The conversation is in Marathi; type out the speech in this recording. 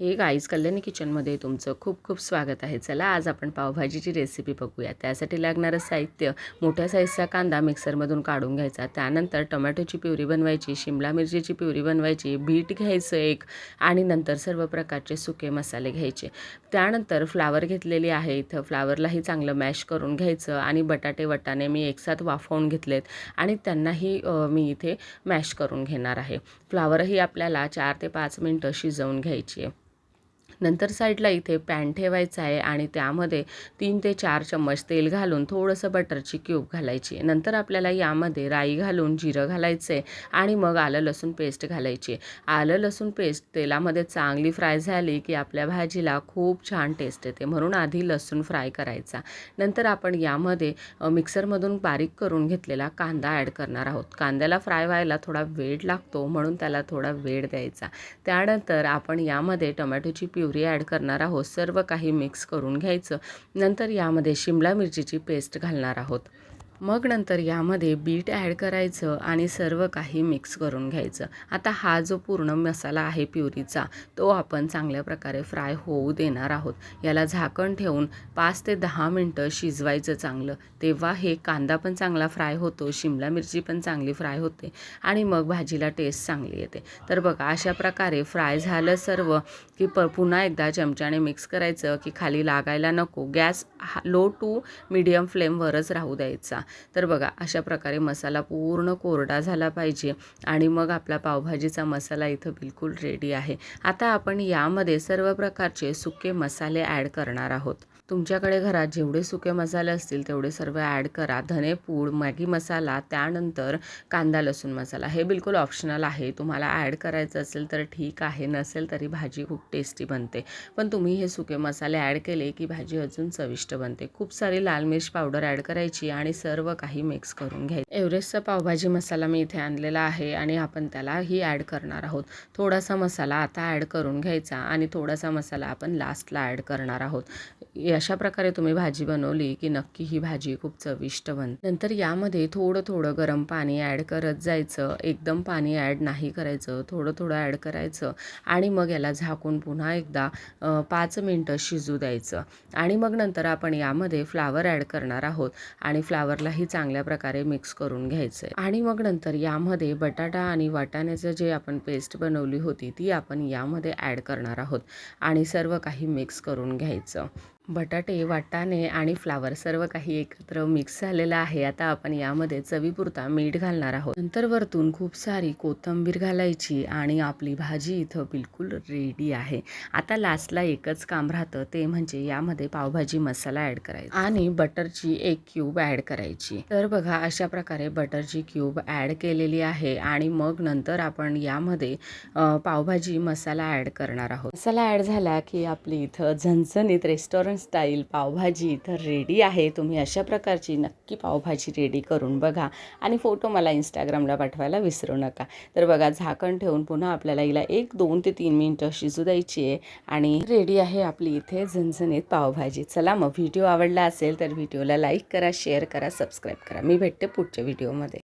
हे गाईज कल्याणी किचनमध्ये तुमचं खूप खूप स्वागत आहे. चला आज आपण पावभाजीची रेसिपी बघूया. त्यासाठी लागणारं साहित्य मोठ्या साईजचा कांदा मिक्सरमधून काढून घ्यायचा. त्यानंतर टोमॅटोची प्युरी बनवायची शिमला मिरचीची प्युरी बनवायची बीट घ्यायचं एक आणि नंतर सर्व प्रकारचे सुके मसाले घ्यायचे. त्यानंतर फ्लावर घेतलेली आहे इथं. फ्लावरलाही चांगलं मॅश करून घ्यायचं आणि बटाटे वटाणे मी एकसाथ वाफवून घेतलेत आणि त्यांनाही मी इथे मॅश करून घेणार आहे. फ्लावरही आपल्याला चार ते पाच मिनटं शिजवून घ्यायची आहे. नंतर साईडला इथे पॅन ठेवायचा आहे आणि त्यामध्ये तीन ते चार चम्मच तेल घालून थोडंसं बटरची क्यूब घालायची नंतर आपल्याला यामध्ये राई घालून जिरं घालायचं आहे आणि मग आलं लसूण पेस्ट घालायची आलं लसूण पेस्ट तेलामध्ये चांगली फ्राय झाली की आपल्या भाजीला खूप छान टेस्ट येते. म्हणून आधी लसूण फ्राय करायचा. नंतर आपण यामध्ये मिक्सरमधून बारीक करून घेतलेला कांदा ॲड करणार आहोत. कांद्याला फ्राय व्हायला थोडा वेळ लागतो म्हणून त्याला थोडा वेळ द्यायचा. त्यानंतर आपण यामध्ये टोमॅटोची प्युरी ॲड करणार आहोत. सर्व काही मिक्स करून घ्यायचं. नंतर यामध्ये शिमला मिरचीची पेस्ट घालणार आहोत. मग नंतर यामध्ये बीट ॲड करायचं आणि सर्व काही मिक्स करून घ्यायचं. आता हा जो पूर्ण मसाला आहे प्युरीचा तो आपण चांगल्या प्रकारे फ्राय होऊ देणार आहोत. याला झाकण ठेवून पाच ते दहा मिनटं शिजवायचं चांगलं. तेव्हा हे कांदा पण चांगला फ्राय होतो शिमला मिरची पण चांगली फ्राय होते आणि मग भाजीला टेस्ट चांगली येते. तर बघा अशा प्रकारे फ्राय झालं सर्व की प पुन्हा एकदा चमच्याने मिक्स करायचं की खाली लागायला नको. गॅस हा लो टू मीडियम फ्लेमवरच राहू द्यायचा. तर बघा अशा प्रकारे मसाला पूर्ण कोरडा झाला पाहिजे आणि मग आपला पावभाजीचा मसाला इथं बिलकुल रेडी आहे. आता आपण यामध्ये सर्व प्रकारचे सुके मसाले ॲड करणार आहोत. तुमच्याकडे घरात जेवढे सुके मसाले असतील तेवढे सर्व ॲड करा. धनेपूड मॅगी मसाला त्यानंतर कांदा लसूण मसाला. हे बिलकुल ऑप्शनल आहे. तुम्हाला ॲड करायचं असेल तर ठीक आहे. नसेल तरी भाजी खूप टेस्टी बनते. पण तुम्ही हे सुके मसाले ॲड केले की भाजी अजून चविष्ट बनते. खूप सारी लाल मिर्च पावडर ॲड करायची आणि सर्व काही मिक्स करून घ्यायचं. एव्हरेस्टचा पावभाजी मसाला मी इथे आणलेला आहे आणि आपण त्यालाही ॲड करणार आहोत. थोडासा मसाला आता ॲड करून घ्यायचा आणि थोडासा मसाला आपण लास्टला ॲड करणार आहोत. अशा प्रकारे तुम्ही भाजी बनवली की नक्की ही भाजी खूप चविष्ट बनते? नंतर यामध्ये थोडं थोडं गरम पाणी ॲड करत जायचं. एकदम पाणी ॲड नाही करायचं. थोडं थोडं ॲड करायचं आणि मग याला झाकून पुन्हा एकदा पाच मिनटं शिजू द्यायचं. आणि मग नंतर आपण यामध्ये फ्लावर ॲड करणार आहोत आणि फ्लावरलाही चांगल्या प्रकारे मिक्स करून घ्यायचं आहे. आणि मग नंतर यामध्ये बटाटा आणि वाटाण्याचं जे आपण पेस्ट बनवली होती ती आपण यामध्ये ॲड करणार आहोत आणि सर्व काही मिक्स करून घ्यायचं. बटाटे वाटाणे आणि फ्लावर सर्व काही एकत्र मिक्स झालेलं आहे. आता आपण यामध्ये चवीपुरता मीठ घालणार आहोत. नंतर वरतून खूप सारी कोथिंबीर घालायची आणि आपली भाजी इथं बिलकुल रेडी आहे. आता लास्टला एकच काम राहतं ते म्हणजे यामध्ये पावभाजी मसाला ॲड करायचा आणि बटरची एक क्यूब ॲड करायची. तर बघा अशा प्रकारे बटरची क्यूब ॲड केलेली आहे आणि मग नंतर आपण यामध्ये पावभाजी मसाला ॲड करणार आहोत. मसाला ॲड झाला की आपली इथं झणझणीत रेस्टॉरंट स्टाईल पावभाजी तर रेडी आहे. तुम्ही अशा प्रकारची नक्की पावभाजी रेडी करून बघा. आणि फोटो मला इंस्टाग्रामला पाठवायला विसरू नका. तर बघा झाकण ठेवून पुन्हा आपल्याला हिला एक दोन ते तीन मिनटं शिजू द्यायची आहे. आणि रेडी आहे आपली इथे झणझणीत पावभाजी. चला मग व्हिडिओ आवडला असेल तर व्हिडिओला लाईक करा शेअर करा सबस्क्राईब करा. मी भेटते पुढच्या व्हिडिओमध्ये